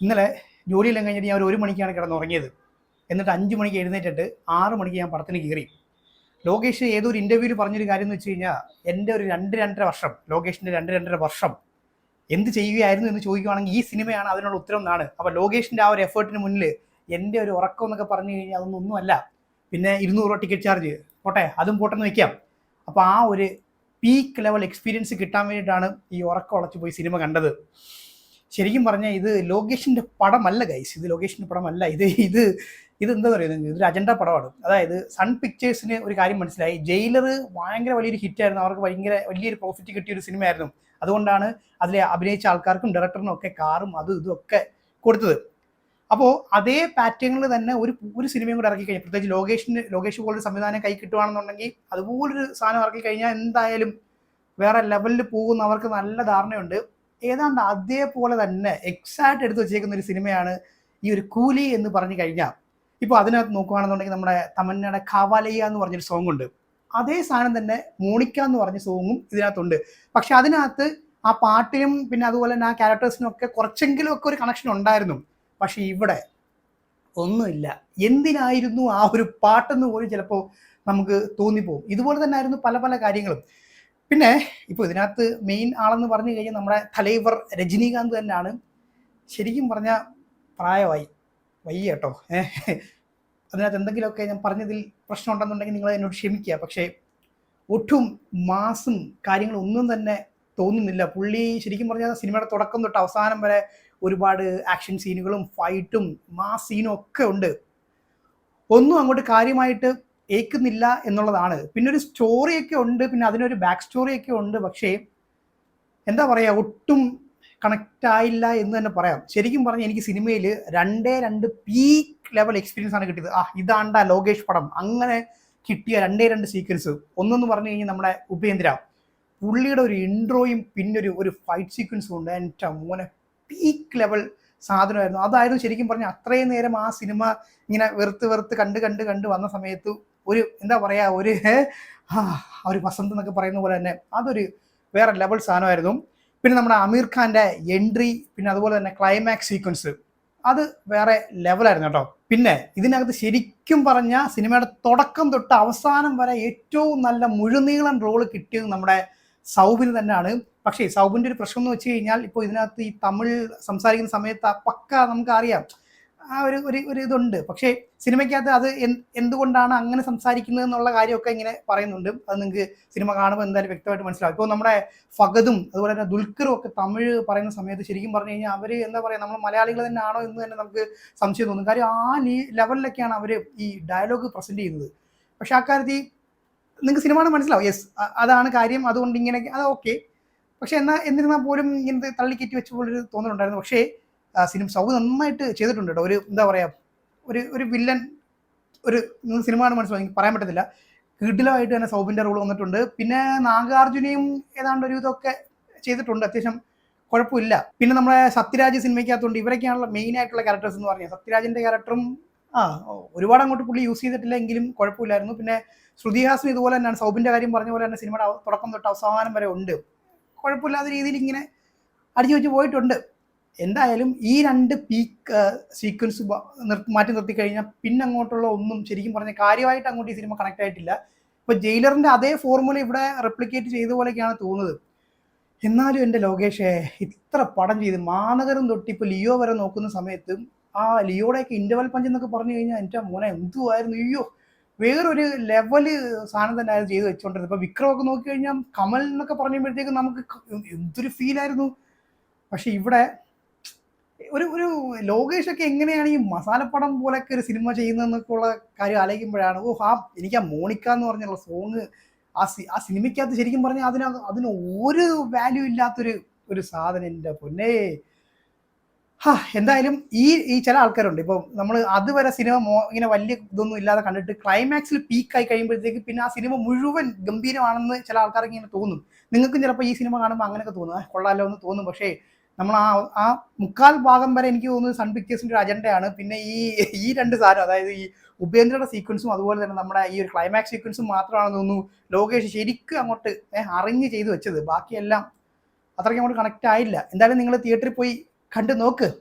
ഇന്നലെ ജോലിയെല്ലാം കഴിഞ്ഞിട്ട് ഞാൻ ഒരു മണിക്കാണ് കിടന്നുറങ്ങിയത്. എന്നിട്ട് അഞ്ച് മണിക്ക് എഴുന്നേറ്റിട്ട് ആറ് മണിക്ക് ഞാൻ പടത്തിന് കയറി. ലോകേഷ് ഏതോ ഒരു ഇന്റർവ്യൂവിൽ പറഞ്ഞൊരു കാര്യം എന്ന് വെച്ച് കഴിഞ്ഞാൽ എന്റെ ഒരു രണ്ട് രണ്ടര വർഷം ലോകേഷിന്റെ രണ്ട് രണ്ടര വർഷം എന്ത് ചെയ്യുകയായിരുന്നു എന്ന് ചോദിക്കുവാണെങ്കിൽ ഈ സിനിമയാണ് അതിനുള്ള ഉത്തരം എന്നാണ് അപ്പോൾ ലോകേഷിന്റെ ആ ഒരു എഫേർട്ടിന് മുന്നിൽ എന്റെ ഒരു ഉറക്കം എന്നൊക്കെ പറഞ്ഞു കഴിഞ്ഞാൽ അതൊന്നും ഒന്നുമല്ല. പിന്നെ ഇരുന്നൂറ് രൂപ ടിക്കറ്റ് ചാർജ്. പോട്ടെ അതും പോട്ടെന്ന് വെക്കാം. അപ്പോൾ ആ ഒരു പീക്ക് ലെവൽ എക്സ്പീരിയൻസ് കിട്ടാൻ വേണ്ടിയിട്ടാണ് ഈ ഉറക്കം ഉളച്ചു പോയി സിനിമ കണ്ടത്. ശരിക്കും പറഞ്ഞാൽ ഇത് ലോകേഷിന്റെ പടമല്ല ഗൈസ് ഇത് ലോകേഷിന്റെ പടമല്ല. ഇത് ഇത് ഇത് എന്താ പറയുന്നത് ഇതൊരു അജണ്ട പടമാണ്. അതായത് സൺ പിക്ചേഴ്സിന് ഒരു കാര്യം മനസ്സിലായി. ജയിലർ ഭയങ്കര വലിയൊരു ഹിറ്റായിരുന്നു അവർക്ക് ഭയങ്കര വലിയൊരു പ്രോഫിറ്റ് കിട്ടിയ ഒരു സിനിമയായിരുന്നു. അതുകൊണ്ടാണ് അതിലെ അഭിനയിച്ച ആൾക്കാർക്കും ഡയറക്ടറിനും ഒക്കെ കാറും അതും ഇതും ഒക്കെ കൊടുത്തത്. അപ്പോൾ അതേ പാറ്റേണിൽ തന്നെ ഒരു ഒരു സിനിമയും കൂടെ ഇറക്കി കഴിഞ്ഞാൽ പ്രത്യേകിച്ച് ലോകേഷിന് ലോകേഷ് പോലൊരു സംവിധാനം കൈ കിട്ടുവാണെന്നുണ്ടെങ്കിൽ അതുപോലൊരു സാധനം ഇറക്കി കഴിഞ്ഞാൽ എന്തായാലും വേറെ ലെവലിൽ പോകുന്ന അവർക്ക് നല്ല ധാരണയുണ്ട്. ഏതാണ്ട് അതേപോലെ തന്നെ എക്സാക്ട് എടുത്ത് വെച്ചേക്കുന്ന ഒരു സിനിമയാണ് ഈ ഒരു കൂലി എന്ന് പറഞ്ഞു കഴിഞ്ഞാൽ. ഇപ്പോൾ അതിനകത്ത് നോക്കുകയാണെന്നുണ്ടെങ്കിൽ നമ്മുടെ തമന്നയുടെ കവാലയ്യ എന്ന് പറഞ്ഞൊരു സോങ് ഉണ്ട്. അതേ സാധനം തന്നെ മോണിക്ക എന്ന് പറഞ്ഞ സോങ്ങും ഇതിനകത്തുണ്ട്. പക്ഷെ അതിനകത്ത് ആ പാട്ടിനും പിന്നെ അതുപോലെ തന്നെ ആ ക്യാരക്ടേഴ്സിനും ഒക്കെ കുറച്ചെങ്കിലും ഒക്കെ ഒരു കണക്ഷൻ ഉണ്ടായിരുന്നു. പക്ഷെ ഇവിടെ ഒന്നുമില്ല. എന്തിനായിരുന്നു ആ ഒരു പാട്ടെന്ന് പോലും ചിലപ്പോൾ നമുക്ക് തോന്നിപ്പോകും. ഇതുപോലെ തന്നെ ആയിരുന്നു പല പല കാര്യങ്ങളും. പിന്നെ ഇപ്പോൾ ഇതിനകത്ത് മെയിൻ ആളെന്ന് പറഞ്ഞു കഴിഞ്ഞാൽ നമ്മുടെ തലൈവർ രജനീകാന്ത് തന്നെയാണ്. ശരിക്കും പറഞ്ഞാൽ പ്രായമായി. വയ്യ കേട്ടോ. അതിനകത്ത് എന്തെങ്കിലുമൊക്കെ ഞാൻ പറഞ്ഞതിൽ പ്രശ്നം ഉണ്ടെന്നുണ്ടെങ്കിൽ നിങ്ങൾ എന്നോട് ക്ഷമിക്കുക. പക്ഷേ ഒട്ടും മാസും കാര്യങ്ങളൊന്നും തന്നെ തോന്നുന്നില്ല. പുള്ളി ശരിക്കും പറഞ്ഞാൽ സിനിമയുടെ തുടക്കം തൊട്ട് അവസാനം വരെ ഒരുപാട് ആക്ഷൻ സീനുകളും ഫൈറ്റും മാസ് സീനും ഒക്കെ ഉണ്ട്. ഒന്നും അങ്ങോട്ട് കാര്യമായിട്ട് ഏക്കുന്നില്ല എന്നുള്ളതാണ്. പിന്നെ ഒരു സ്റ്റോറിയൊക്കെ ഉണ്ട് പിന്നെ അതിനൊരു ബാക്ക് സ്റ്റോറിയൊക്കെ ഉണ്ട്. പക്ഷേ എന്താ പറയുക ഒട്ടും കണക്റ്റ് ആയില്ല എന്ന് തന്നെ പറയാം. ശരിക്കും പറഞ്ഞാൽ എനിക്ക് സിനിമയിൽ രണ്ടേ രണ്ട് പീക്ക് ലെവൽ എക്സ്പീരിയൻസ് ആണ് കിട്ടിയത്. ആ ഇതാണ്ട ലോകേഷ് പടം. അങ്ങനെ കിട്ടിയ രണ്ടേ രണ്ട് സീക്വൻസ് ഒന്നെന്ന് പറഞ്ഞു കഴിഞ്ഞാൽ നമ്മുടെ ഉപേന്ദ്ര. പുള്ളിയുടെ ഒരു ഇൻട്രോയും പിന്നൊരു ഒരു ഫൈറ്റ് സീക്വൻസും ഉണ്ട്. എന്റെ മോനെ പീക്ക് ലെവൽ സാധനമായിരുന്നു. അതായിരുന്നു ശരിക്കും പറഞ്ഞാൽ അത്രയും നേരം ആ സിനിമ ഇങ്ങനെ വെറുത്ത് വെറുത്ത് കണ്ട് കണ്ട് കണ്ട് വന്ന സമയത്ത് ഒരു എന്താ പറയുക ഒരു ആ ഒരു വസന്ത് എന്നൊക്കെ പറയുന്ന പോലെ തന്നെ അതൊരു വേറെ ലെവൽ സാധനമായിരുന്നു. പിന്നെ നമ്മുടെ അമീർ ഖാന്റെ എൻട്രി പിന്നെ അതുപോലെ തന്നെ ക്ലൈമാക്സ് സീക്വൻസ് അത് വേറെ ലെവലായിരുന്നു കേട്ടോ. പിന്നെ ഇതിനകത്ത് ശരിക്കും പറഞ്ഞ സിനിമയുടെ തുടക്കം തൊട്ട് അവസാനം വരെ ഏറ്റവും നല്ല മുഴുനീളൻ റോൾ കിട്ടിയത് നമ്മുടെ സൗബിന് തന്നെയാണ്. പക്ഷേ സൗബിന്റെ ഒരു പ്രശ്നം എന്ന് വെച്ച് കഴിഞ്ഞാൽ ഇപ്പോൾ ഇതിനകത്ത് ഈ തമിഴ് സംസാരിക്കുന്ന സമയത്ത് പക്ക നമുക്കറിയാം. ആ ഒരു ഒരു ഒരു ഇതുണ്ട്. പക്ഷേ സിനിമയ്ക്കകത്ത് അത് എന്തുകൊണ്ടാണ് അങ്ങനെ സംസാരിക്കുന്നത് എന്നുള്ള കാര്യമൊക്കെ ഇങ്ങനെ പറയുന്നുണ്ട്. അത് നിങ്ങൾക്ക് സിനിമ കാണുമ്പോൾ എന്തായാലും വ്യക്തമായിട്ട് മനസ്സിലാവും. ഇപ്പോൾ നമ്മുടെ ഫഗതും അതുപോലെ തന്നെ ദുൽഖറും ഒക്കെ തമിഴ് പറയുന്ന സമയത്ത് ശരിക്കും പറഞ്ഞു കഴിഞ്ഞാൽ അവർ എന്താ പറയുക നമ്മൾ മലയാളികൾ തന്നെ ആണോ എന്ന് തന്നെ നമുക്ക് സംശയം തോന്നും. കാര്യം ആ ലെവലിലൊക്കെയാണ് അവർ ഈ ഡയലോഗ് പ്രസന്റ് ചെയ്യുന്നത്. പക്ഷേ ആ കാര്യത്തിൽ നിങ്ങൾക്ക് സിനിമ മനസ്സിലാവും. യെസ് അതാണ് കാര്യം. അതുകൊണ്ട് ഇങ്ങനെ അത് ഓക്കെ. പക്ഷെ എന്നാൽ എന്നിരുന്നാൽ പോലും ഇങ്ങനത്തെ തള്ളിക്കറ്റി വെച്ച പോലൊരു തോന്നലുണ്ടായിരുന്നു. പക്ഷേ സിനിമ സൗ നന്നായിട്ട് ചെയ്തിട്ടുണ്ട് ഒരു എന്താ പറയുക ഒരു ഒരു വില്ലൻ ഒരു സിനിമയാണ് മനസ്സിലാവും പറയാൻ പറ്റത്തില്ല. കിടിലമായിട്ട് തന്നെ സൗബിന്റെ റോൾ വന്നിട്ടുണ്ട്. പിന്നെ നാഗാർജുനയും ഏതാണ്ട് ഒരു ഇതൊക്കെ ചെയ്തിട്ടുണ്ട്. അത്യാവശ്യം കുഴപ്പമില്ല. പിന്നെ നമ്മുടെ സത്യരാജ് സിനിമയ്ക്കകത്തുണ്ട്. ഇവരൊക്കെയാണല്ലോ മെയിൻ ആയിട്ടുള്ള ക്യാരക്ടേഴ്സ് എന്ന് പറഞ്ഞാൽ സത്യരാജിന്റെ ക്യാരക്ടറും ആ ഒരുപാട് അങ്ങോട്ട് പുള്ളി യൂസ് ചെയ്തിട്ടില്ലെങ്കിലും കുഴപ്പമില്ലായിരുന്നു. പിന്നെ ശ്രുതിഹാസൻ ഇതുപോലെ തന്നെയാണ്. സൗബിന്റെ കാര്യം പറഞ്ഞ പോലെ തന്നെ സിനിമയുടെ തുടക്കം തൊട്ട് അവസാനം വരെ ഉണ്ട്. കുഴപ്പമില്ലാത്ത രീതിയിൽ ഇങ്ങനെ അടിച്ചു വെച്ച് പോയിട്ടുണ്ട്. എന്തായാലും ഈ രണ്ട് പീക്ക് സീക്വൻസ് മാറ്റി നിർത്തി കഴിഞ്ഞാൽ പിന്നെ അങ്ങോട്ടുള്ള ഒന്നും ശരിക്കും പറഞ്ഞ കാര്യമായിട്ട് അങ്ങോട്ട് ഈ സിനിമ കണക്ട് ആയിട്ടില്ല. ഇപ്പൊ ജയിലറിന്റെ അതേ ഫോർമുല ഇവിടെ റെപ്ലിക്കേറ്റ് ചെയ്ത പോലെയൊക്കെയാണ് തോന്നുന്നത്. എന്നാലും എന്റെ ലോകേഷേ ഇത്ര പടം ചെയ്ത് മാനകരം തൊട്ട് ഇപ്പോൾ ലിയോ വരെ നോക്കുന്ന സമയത്തും ആ ലിയോടെയൊക്കെ ഇന്റർവൽ പഞ്ച് എന്നൊക്കെ പറഞ്ഞു കഴിഞ്ഞാൽ എന്റെ മോനെ എന്തുമായിരുന്നു അയ്യോ വേറൊരു ലെവൽ സാധനം തന്നെ ആയിരുന്നു ചെയ്ത് വെച്ചോണ്ടിരുന്നത്. ഇപ്പൊ വിക്രമൊക്കെ നോക്കി കഴിഞ്ഞാൽ കമൽ എന്നൊക്കെ പറഞ്ഞപ്പോഴത്തേക്ക് നമുക്ക് എന്തൊരു ഫീലായിരുന്നു പക്ഷെ ഇവിടെ ഒരു ഒരു ലോകേഷ് ഒക്കെ എങ്ങനെയാണ് ഈ മസാലപ്പടം പോലൊക്കെ ഒരു സിനിമ ചെയ്യുന്നതെന്നൊക്കെ ഉള്ള കാര്യം ആലോചിക്കുമ്പോഴാണ് ഓ ആ എനിക്ക് ആ മോണിക്ക എന്ന് പറഞ്ഞുള്ള സോങ് ആ സി ആ സിനിമയ്ക്കകത്ത് ശരിക്കും പറഞ്ഞാൽ അതിന് അതിന് ഒരു വാല്യൂ ഇല്ലാത്തൊരു ഒരു സാധനം എന്റെ പൊന്നേ. ഹാ എന്തായാലും ഈ ഈ ചില ആൾക്കാരുണ്ട്. ഇപ്പോൾ നമ്മൾ അതുവരെ സിനിമ ഇങ്ങനെ വലിയ ഇതൊന്നും ഇല്ലാതെ കണ്ടിട്ട് ക്ലൈമാക്സിൽ പീക്കായി കഴിയുമ്പോഴത്തേക്ക് പിന്നെ ആ സിനിമ മുഴുവൻ ഗംഭീരമാണെന്ന് ചില ആൾക്കാർക്ക് ഇങ്ങനെ തോന്നും. നിങ്ങൾക്കും ചിലപ്പോൾ ഈ സിനിമ കാണുമ്പോൾ അങ്ങനെയൊക്കെ തോന്നും. "ആ, കൊള്ളാലോ എന്ന് തോന്നും. പക്ഷേ നമ്മൾ ആ ആ മുക്കാൽ ഭാഗം വരെ എനിക്ക് തോന്നുന്നത് സൺ പിക്ചേഴ്സിന്റെ ഒരു അജണ്ടയാണ്. പിന്നെ ഈ ഈ രണ്ട് സാധനം അതായത് ഈ ഉപേന്ദ്രയുടെ സീക്വൻസും അതുപോലെ തന്നെ നമ്മുടെ ഈ ഒരു ക്ലൈമാക്സ് സീക്വൻസും മാത്രമാണെന്ന് തോന്നുന്നു ലോകേഷ് ശരിക്കും അങ്ങോട്ട് അറിഞ്ഞ് ചെയ്തു വെച്ചത്. ബാക്കിയെല്ലാം അത്രയ്ക്ക് അങ്ങോട്ട് കണക്റ്റ് ആയില്ല. എന്തായാലും നിങ്ങൾ തിയേറ്ററിൽ പോയി കണ്ടു നോക്ക്.